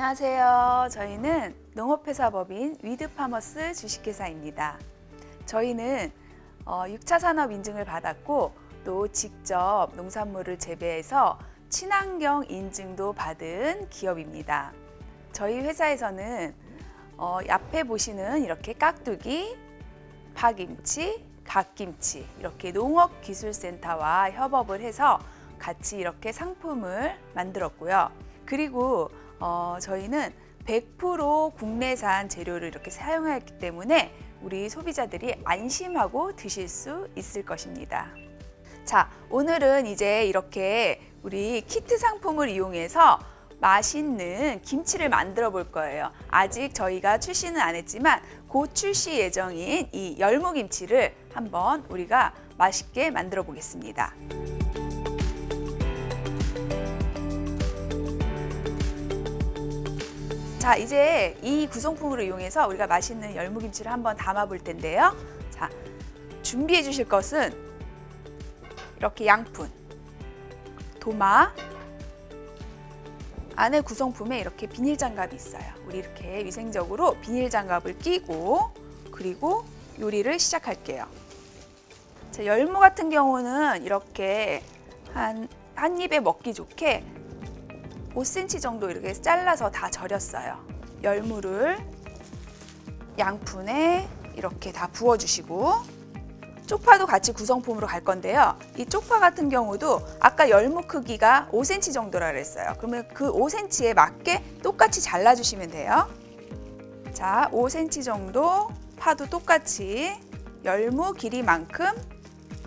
안녕하세요. 저희는 농업회사법인 위드파머스 주식회사입니다. 저희는 어, 6차 산업 인증을 받았고 또 직접 농산물을 재배해서 친환경 인증도 받은 기업입니다. 저희 회사에서는 어, 앞에 보시는 이렇게 깍두기, 파김치, 갓김치 이렇게 농업기술센터와 협업을 해서 같이 이렇게 상품을 만들었고요. 그리고 어, 저희는 100% 국내산 재료를 이렇게 사용했기 때문에 우리 소비자들이 안심하고 드실 수 있을 것입니다. 자, 오늘은 이제 이렇게 우리 키트 상품을 이용해서 맛있는 김치를 만들어 볼 거예요. 아직 저희가 출시는 안 했지만 곧 출시 예정인 이 열무김치를 한번 우리가 맛있게 만들어 보겠습니다. 자, 이제 이 구성품으로 이용해서 우리가 맛있는 열무김치를 한번 담아 볼 텐데요. 자, 준비해 주실 것은 이렇게 양푼, 도마, 안에 구성품에 이렇게 비닐 장갑이 있어요. 우리 이렇게 위생적으로 비닐 장갑을 끼고 그리고 요리를 시작할게요. 자, 열무 같은 경우는 이렇게 한, 한 입에 먹기 좋게 5cm 정도 이렇게 잘라서 다 절였어요. 열무를 양푼에 이렇게 다 부어주시고 쪽파도 같이 구성품으로 갈 건데요. 이 쪽파 같은 경우도 아까 열무 크기가 5cm 정도라 그랬어요. 그러면 그 5cm에 맞게 똑같이 잘라주시면 돼요. 자, 5cm 정도 파도 똑같이 열무 길이만큼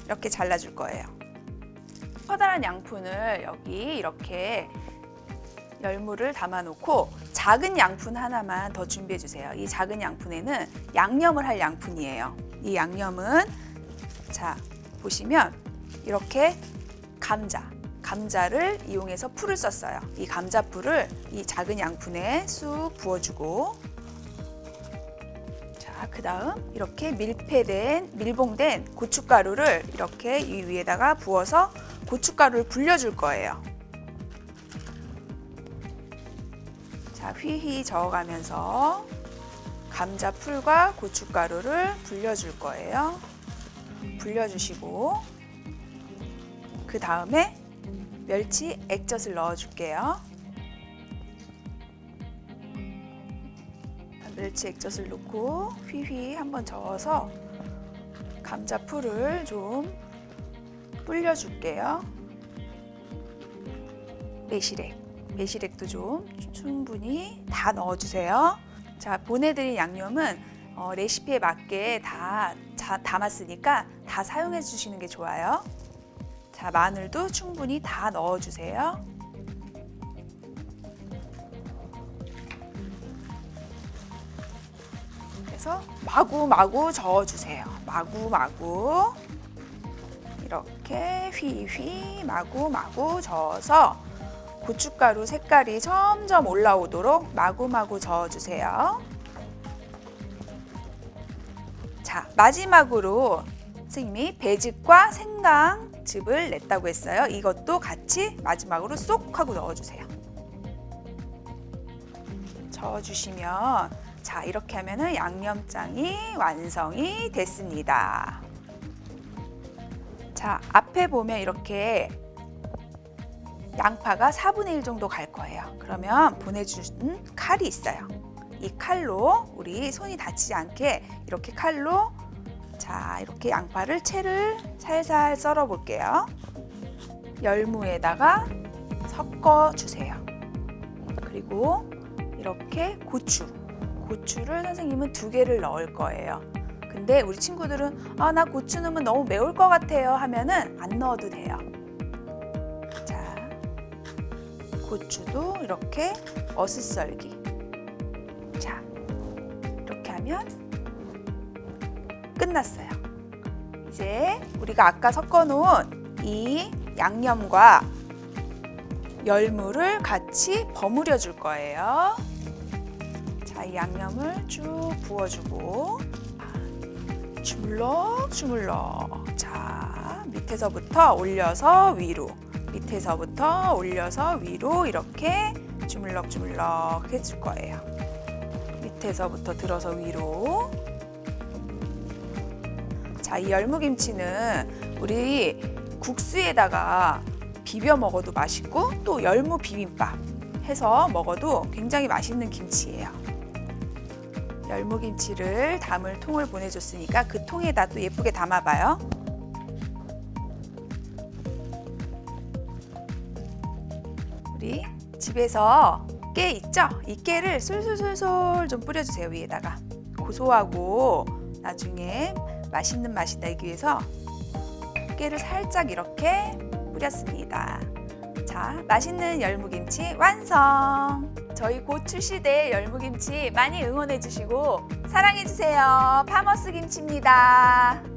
이렇게 잘라줄 거예요. 커다란 양푼을 여기 이렇게 열무를 담아놓고 작은 양푼 하나만 더 준비해 주세요. 이 작은 양푼에는 양념을 할 양푼이에요. 이 양념은 자 보시면 이렇게 감자, 감자를 이용해서 풀을 썼어요. 이 감자 풀을 이 작은 양푼에 쑥 부어주고 자 그다음 이렇게 밀폐된 밀봉된 고춧가루를 이렇게 이 위에다가 부어서 고춧가루를 불려줄 거예요. 자, 휘휘 저어가면서 감자 풀과 고춧가루를 불려줄 거예요. 불려주시고 그 다음에 멸치 액젓을 넣어줄게요. 멸치 액젓을 넣고 휘휘 한번 저어서 감자 풀을 좀 불려줄게요. 매실액. 매실액도 좀 충분히 다 넣어주세요. 자, 보내드린 양념은 어, 레시피에 맞게 다 자, 담았으니까 다 사용해 주시는 게 좋아요. 자, 마늘도 충분히 다 넣어주세요. 그래서 마구마구 저어주세요. 마구 마구 이렇게 휘휘 마구마구 저어서 고춧가루 색깔이 점점 올라오도록 마구마구 저어주세요. 자, 마지막으로 선생님이 배즙과 생강즙을 냈다고 했어요. 이것도 같이 마지막으로 쏙 하고 넣어주세요. 저어주시면 자, 이렇게 하면은 양념장이 완성이 됐습니다. 자, 앞에 보면 이렇게 양파가 4분의 1 정도 갈 거예요. 그러면 보내준 칼이 있어요. 이 칼로 우리 손이 다치지 않게 이렇게 칼로 자 이렇게 양파를 채를 살살 썰어 볼게요. 열무에다가 섞어 주세요. 그리고 이렇게 고추, 고추를 선생님은 두 개를 넣을 거예요. 근데 우리 친구들은 아 나 고추 넣으면 너무 매울 것 같아요 하면은 안 넣어도 돼요. 고추도 이렇게 어슷썰기. 자, 이렇게 하면 끝났어요. 이제 우리가 아까 섞어 놓은 이 양념과 열무를 같이 버무려 줄 거예요. 자, 이 양념을 쭉 부어주고 주물럭 주물럭 자, 밑에서부터 올려서 위로 밑에서부터 올려서 위로 이렇게 주물럭 주물럭 해줄 거예요. 밑에서부터 들어서 위로. 자, 이 열무김치는 우리 국수에다가 비벼 먹어도 맛있고 또 열무 비빔밥 해서 먹어도 굉장히 맛있는 김치예요. 열무김치를 담을 통을 보내줬으니까 그 통에다 또 예쁘게 담아봐요. 우리 집에서 깨 있죠? 이 깨를 솔솔솔솔 좀 뿌려주세요 위에다가 고소하고 나중에 맛있는 맛이 나기 위해서 깨를 살짝 이렇게 뿌렸습니다. 자, 맛있는 열무김치 완성! 저희 곧 출시될 열무김치 많이 응원해 주시고 사랑해 주세요. 파머스 김치입니다.